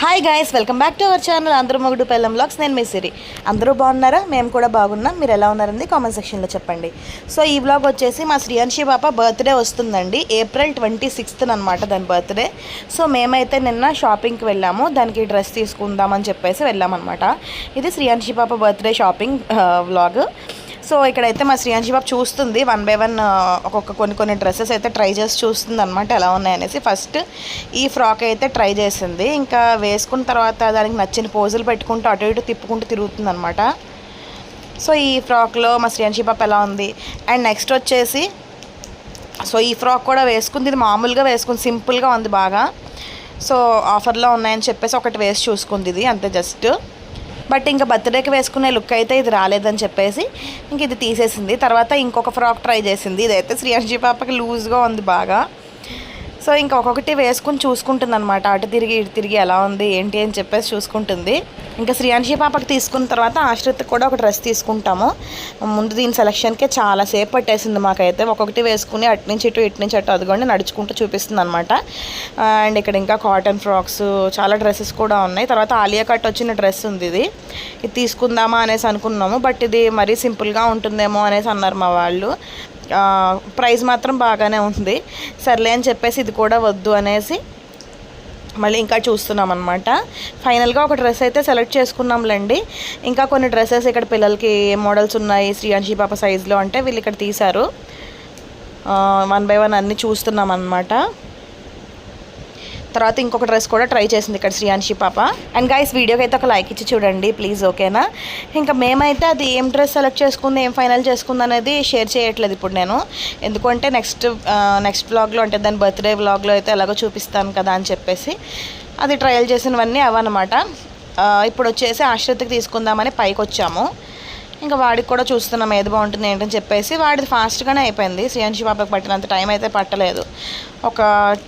Hi guys welcome back to our channel అందరూ మొగుడు పెళ్ళం బ్లాగ్స్ నేను మీ సిరి. అందరూ బాగున్నారా? మేము కూడా బాగున్నాం. మీరు ఎలా ఉన్నారండి కామెంట్ సెక్షన్లో చెప్పండి. సో ఈ బ్లాగ్ వచ్చేసి మా శ్రీయాంశి పాప బర్త్డే వస్తుందండి. ఏప్రిల్ ట్వంటీ సిక్స్త్ అనమాట దాని బర్త్డే సో మేమైతే నిన్న షాపింగ్కి వెళ్ళాము. దానికి డ్రెస్ తీసుకుందామని చెప్పేసి వెళ్ళామన్నమాట. ఇది శ్రీయాంశి పాప బర్త్డే షాపింగ్ వ్లాగ్ సో ఇక్కడైతే మా శ్రీయాంజీ బాబు చూస్తుంది. వన్ బై వన్ ఒక్కొక్క కొన్ని కొన్ని డ్రెస్సెస్ అయితే ట్రై చేసి చూస్తుంది అనమాట ఎలా ఉన్నాయనేసి. ఫస్ట్ ఈ ఫ్రాక్ అయితే ట్రై చేసింది. ఇంకా వేసుకున్న తర్వాత దానికి నచ్చిన పోజులు పెట్టుకుంటూ అటు ఇటు తిప్పుకుంటూ తిరుగుతుంది అనమాట సో ఈ ఫ్రాక్లో మా శ్రీయాంజీ బాబు ఎలా ఉంది? అండ్ నెక్స్ట్ వచ్చేసి సో ఈ ఫ్రాక్ కూడా వేసుకుంది. ఇది మామూలుగా వేసుకుంది. సింపుల్గా ఉంది బాగా. సో ఆఫర్లో ఉన్నాయని చెప్పేసి ఒకటి వేసి చూసుకుంది ఇది. అంతే జస్ట్. బట్ ఇంకా బర్త్డేకి వేసుకునే లుక్ అయితే ఇది రాలేదని చెప్పేసి ఇంక ఇది తీసేసింది. తర్వాత ఇంకొక ఫ్రాక్ ట్రై చేసింది. ఇదైతే శ్రీయాంశి పాపకి లూజ్గా ఉంది బాగా. సో ఇంకొకటి వేసుకుని చూసుకుంటుంది అనమాట అటు తిరిగి ఇటు తిరిగి ఎలా ఉంది ఏంటి అని చెప్పేసి చూసుకుంటుంది. ఇంకా శ్రీయాంశి పాపకి తీసుకున్న తర్వాత ఆశ్రిత్ కూడా ఒక డ్రెస్ తీసుకుంటాము. ముందు దీని సెలక్షన్కే చాలాసేపు పట్టేసింది మాకైతే. ఒక్కొక్కటి వేసుకుని అటు నుంచి ఇటు ఇటు నుంచి అటు అదిగోండి నడుచుకుంటూ చూపిస్తుంది అనమాట అండ్ ఇక్కడ ఇంకా కాటన్ ఫ్రాక్స్ చాలా డ్రెస్సెస్ కూడా ఉన్నాయి. తర్వాత ఆలియా కట్ వచ్చిన డ్రెస్ ఉంది ఇది. ఇది తీసుకుందామా అనేసి అనుకున్నాము. బట్ ఇది మరీ సింపుల్గా ఉంటుందేమో అనేసి అన్నారు మా వాళ్ళు. ప్రైస్ మాత్రం బాగానే ఉంది. సర్లే అని చెప్పేసి ఇది కూడా వద్దు అనేసి మళ్ళీ ఇంకా చూస్తున్నాం అనమాట ఫైనల్గా ఒక డ్రెస్ అయితే సెలెక్ట్ చేసుకున్నాంలేండి. ఇంకా కొన్ని డ్రెస్సెస్ ఇక్కడ పిల్లలకి ఏ మోడల్స్ ఉన్నాయి శ్రీయాంశి పాప సైజులో అంటే వీళ్ళు ఇక్కడ తీశారు. వన్ బై వన్ అన్నీ చూస్తున్నాం అనమాట తర్వాత ఇంకొక డ్రెస్ కూడా ట్రై చేసింది ఇక్కడ శ్రీయాన్షి పాప. అండ్ గైస్ వీడియోకి అయితే ఒక లైక్ ఇచ్చి చూడండి ప్లీజ్ ఓకేనా ఇంకా మేమైతే అది ఏం డ్రెస్ సెలెక్ట్ చేసుకుంది ఏం ఫైనల్ చేసుకుంది అనేది షేర్ చేయట్లేదు ఇప్పుడు నేను. ఎందుకంటే నెక్స్ట్ నెక్స్ట్ బ్లాగ్లో అంటే దాని బర్త్డే బ్లాగ్లో అయితే ఎలాగో చూపిస్తాను కదా అని చెప్పేసి అది ట్రయల్ చేసినవన్నీ అవన్నమాట. ఇప్పుడు వచ్చేసి ఆశ్రతికి తీసుకుందామని పైకి వచ్చాము. ఇంకా వాడికి కూడా చూస్తున్నాం ఏది బాగుంటుంది ఏంటని చెప్పేసి. వాడిది ఫాస్ట్గానే అయిపోయింది. శ్రీయాంశి పాపకి పట్టినంత టైం అయితే పట్టలేదు. ఒక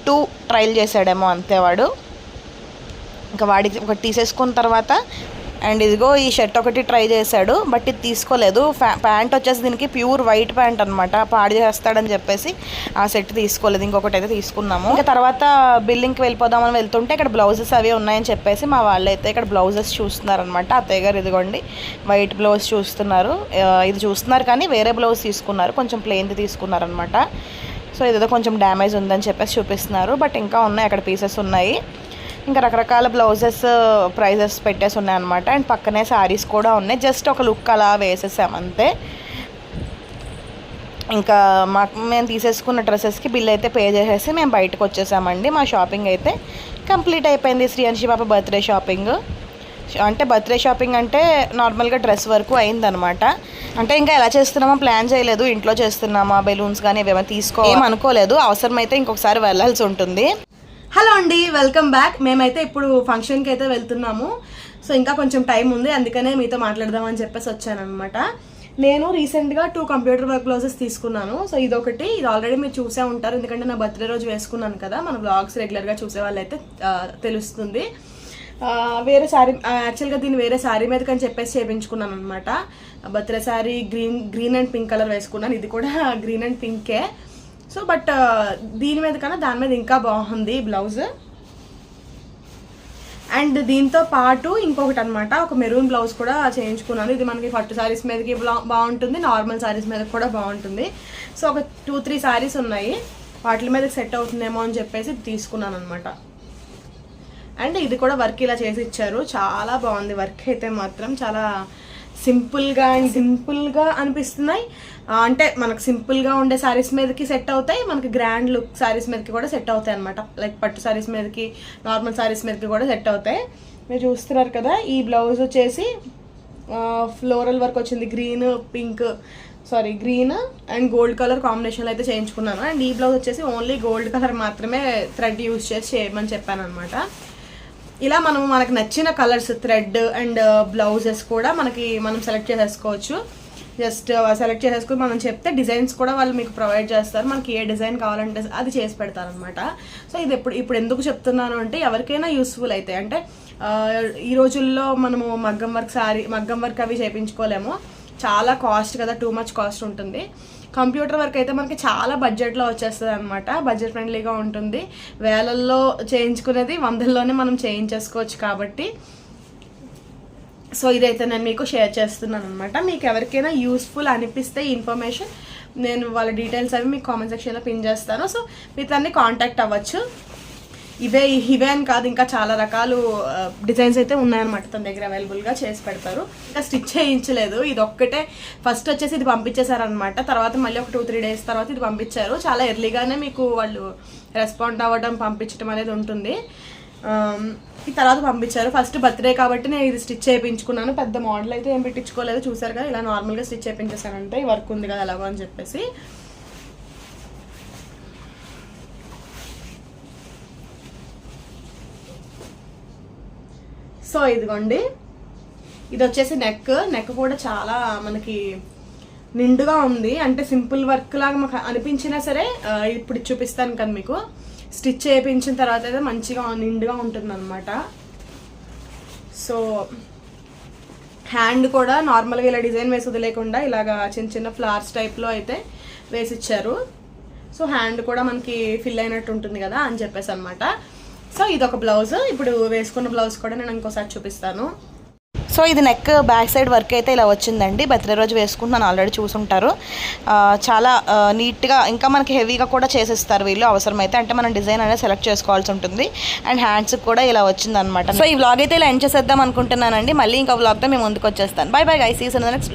టూ ట్రయల్ చేశాడేమో అంతే వాడు. ఇంకా వాడికి ఒకటి తీసేసుకున్న తర్వాత అండ్ ఇదిగో ఈ షర్ట్ ఒకటి ట్రై చేశాడు బట్ ఇది తీసుకోలేదు. ప్యాంట్ వచ్చేసి దీనికి ప్యూర్ వైట్ ప్యాంట్ అనమాట పాడు చేస్తాడని చెప్పేసి ఆ సెట్ తీసుకోలేదు. ఇంకొకటి అయితే తీసుకున్నాము ఇంకా తర్వాత బిల్లింగ్కి వెళ్ళిపోదామని వెళ్తుంటే ఇక్కడ బ్లౌజెస్ అవి ఉన్నాయని చెప్పేసి మా వాళ్ళు అయితే ఇక్కడ బ్లౌజెస్ చూస్తున్నారనమాట అత్తయ్య గారు ఇదిగోండి వైట్ బ్లౌజ్ చూస్తున్నారు. ఇది చూస్తున్నారు కానీ వేరే బ్లౌజ్ తీసుకున్నారు. కొంచెం ప్లెయిన్ది తీసుకున్నారనమాట సో ఇదేదో కొంచెం డ్యామేజ్ ఉందని చెప్పేసి చూపిస్తున్నారు. బట్ ఇంకా ఉన్నాయి అక్కడ పీసెస్ ఉన్నాయి. ఇంకా రకరకాల బ్లౌజెస్ ప్రైజెస్ పెట్టేసి ఉన్నాయన్నమాట. అండ్ పక్కనే శారీస్ కూడా ఉన్నాయి. జస్ట్ ఒక లుక్ అలా వేసేసాం అంతే. ఇంకా మాకు మేము తీసేసుకున్న డ్రెస్సెస్కి బిల్ అయితే పే చేసేసి మేము బయటకు వచ్చేసామండి. మా షాపింగ్ అయితే కంప్లీట్ అయిపోయింది. శ్రీ పాప బర్త్డే షాపింగ్. అంటే బర్త్డే షాపింగ్ అంటే నార్మల్గా డ్రెస్ వరకు అయిందనమాట అంటే ఇంకా ఎలా చేస్తున్నామో ప్లాన్ చేయలేదు. ఇంట్లో చేస్తున్నామా? బెలూన్స్ కానీ ఏమైనా తీసుకో ఏమనుకోలేదు అనుకోలేదు. అవసరమైతే ఇంకొకసారి వెళ్ళాల్సి ఉంటుంది. హలో అండి వెల్కమ్ బ్యాక్. మేమైతే ఇప్పుడు ఫంక్షన్కి అయితే వెళ్తున్నాము. సో ఇంకా కొంచెం టైం ఉంది అందుకనే మీతో మాట్లాడదామని చెప్పేసి వచ్చానమాట నేను రీసెంట్గా టూ కంప్యూటర్ వర్క్ బ్లౌజెస్ తీసుకున్నాను. సో ఇదొకటి ఇది ఆల్రెడీ మీరు చూసే ఉంటారు. ఎందుకంటే నా బర్త్డే రోజు వేసుకున్నాను కదా మన బ్లాగ్స్ రెగ్యులర్గా చూసే వాళ్ళైతే తెలుస్తుంది. వేరే శారీ యాక్చువల్గా దీన్ని వేరే శారీ మీద కానీ చెప్పేసి చేయించుకున్నాను అనమాట birthday sari green green and pink colour వేసుకున్నాను. ఇది కూడా గ్రీన్ అండ్ పింకే సో బట్ uh, దీని మీద కన్నా దాని మీద ఇంకా బాగుంది బ్లౌజ్. అండ్ దీంతో పాటు ఇంకొకటి అనమాట ఒక మెరూన్ బ్లౌజ్ కూడా చేయించుకున్నాను. ఇది మనకి పట్టు శారీస్ మీదకి బ్లా- బాగుంటుంది నార్మల్ శారీస్ మీద కూడా బాగుంటుంది. సో ఒక టూ త్రీ శారీస్ ఉన్నాయి. వాటి మీద సెట్ అవుతుందేమో అని చెప్పేసి తీసుకున్నాను అనమాట అండ్ ఇది కూడా వర్క్ ఇలా చేసి ఇచ్చారు. చాలా బాగుంది వర్క్ అయితే మాత్రం. చాలా సింపుల్గా అండ్ సింపుల్గా అనిపిస్తున్నాయి. అంటే మనకు సింపుల్గా ఉండే శారీస్ మీదకి సెట్ అవుతాయి మనకి గ్రాండ్ లుక్ శారీస్ మీదకి కూడా సెట్ అవుతాయి అనమాట లైక్ పట్టు శారీస్ మీదకి నార్మల్ శారీస్ మీదకి కూడా సెట్ అవుతాయి. మీరు చూస్తున్నారు కదా ఈ బ్లౌజ్ వచ్చేసి ఫ్లోరల్ వర్క్ వచ్చింది. Green pink sorry green and gold colour కాంబినేషన్లో అయితే చేయించుకున్నాను. అండ్ ఈ బ్లౌజ్ వచ్చేసి ఓన్లీ గోల్డ్ కలర్ మాత్రమే థ్రెడ్ యూజ్ చేసి చేయమని చెప్పాను అనమాట ఇలా మనం మనకు నచ్చిన కలర్స్ థ్రెడ్ అండ్ బ్లౌజెస్ కూడా మనకి మనం సెలెక్ట్ చేసేసుకోవచ్చు. జస్ట్ సెలెక్ట్ uh, చేసేసుకుని మనం చెప్తే డిజైన్స్ కూడా వాళ్ళు మీకు ప్రొవైడ్ చేస్తారు. మనకి ఏ డిజైన్ కావాలంటే అది చేసి పెడతారనమాట సో ఇది ఎప్పుడు ఇప్పుడు ఎందుకు చెప్తున్నాను అంటే ఎవరికైనా యూస్ఫుల్ అయితే అంటే uh, ఈ రోజుల్లో మనము మగ్గం వర్క్ సారీ మగ్గం వర్క్ అవి చేయించుకోలేము. చాలా కాస్ట్ కదా టూ మచ్ కాస్ట్ ఉంటుంది. కంప్యూటర్ వర్క్ అయితే మనకి చాలా బడ్జెట్లో వచ్చేస్తుంది అనమాట బడ్జెట్ ఫ్రెండ్లీగా ఉంటుంది. వేలల్లో చేయించుకునేది వందల్లోనే మనం చేయించేసుకోవచ్చు కాబట్టి. సో ఇదైతే నేను మీకు షేర్ చేస్తున్నాను అనమాట మీకు ఎవరికైనా యూస్ఫుల్ అనిపిస్తే ఇన్ఫర్మేషన్ నేను వాళ్ళ డీటెయిల్స్ అవి మీకు కామెంట్ సెక్షన్లో పిన్ చేస్తాను. సో మీతో కాంటాక్ట్ అవ్వచ్చు. ఇవే ఇవే అని కాదు ఇంకా చాలా రకాలు డిజైన్స్ అయితే ఉన్నాయన్నమాట తన దగ్గర అవైలబుల్గా చేసి పెడతారు. ఇంకా స్టిచ్ చేయించలేదు. ఇది ఒక్కటే ఫస్ట్ వచ్చేసి ఇది పంపించేశారనమాట తర్వాత మళ్ళీ ఒక టూ త్రీ డేస్ తర్వాత ఇది పంపించారు. చాలా ఎర్లీగానే మీకు వాళ్ళు రెస్పాండ్ అవ్వడం పంపించడం అనేది ఉంటుంది. ఈ తర్వాత పంపించారు. ఫస్ట్ బర్త్డే కాబట్టి నేను ఇది స్టిచ్ చేయించుకున్నాను. పెద్ద మోడల్ అయితే ఏం పెట్టించుకోలేదు. చూసారు కదా ఇలా నార్మల్గా స్టిచ్ చేయించేసానంటే ఈ వర్క్ ఉంది కదా ఎలాగో అని చెప్పేసి. సో ఇదిగోండి. ఇది వచ్చేసి నెక్ నెక్ కూడా చాలా మనకి నిండుగా ఉంది. అంటే సింపుల్ వర్క్ లాగా మాకు అనిపించినా సరే ఇప్పుడు చూపిస్తాను కదా మీకు. స్టిచ్ చేయించిన తర్వాత అయితే మంచిగా నిండుగా ఉంటుంది అనమాట సో హ్యాండ్ కూడా నార్మల్గా ఇలా డిజైన్ వేసి వదిలేకుండా ఇలాగా చిన్న చిన్న ఫ్లవర్స్ టైప్లో అయితే వేసి ఇచ్చారు. సో హ్యాండ్ కూడా మనకి ఫిల్ అయినట్టు ఉంటుంది కదా అని చెప్పేసి అనమాట సో ఇది ఒక బ్లౌజ్. ఇప్పుడు వేసుకున్న బ్లౌజ్ కూడా నేను ఇంకోసారి చూపిస్తాను. సో ఇది నెక్ బ్యాక్ సైడ్ వర్క్ అయితే ఇలా వచ్చిందండి. బర్త్డే రోజు వేసుకుంటున్నాను ఆల్రెడీ చూసుంటారు. చాలా నీట్గా ఇంకా మనకి హెవీగా కూడా చేసిస్తారు వీళ్ళు అవసరమైతే. అంటే మనం డిజైన్ అనేది సెలెక్ట్ చేసుకోవాల్సి ఉంటుంది. అండ్ హ్యాండ్స్ కూడా ఇలా వచ్చిందనమాట సో ఈ వ్లాగ్ అయితే ఇలా ఎండ్ చేసేద్దాం అనుకుంటున్నానండి. మళ్ళీ ఇంకా వ్లాగ్తో మేము ముందుకు వచ్చేస్తాను. బై బై గైస్ ఈ నెక్స్ట్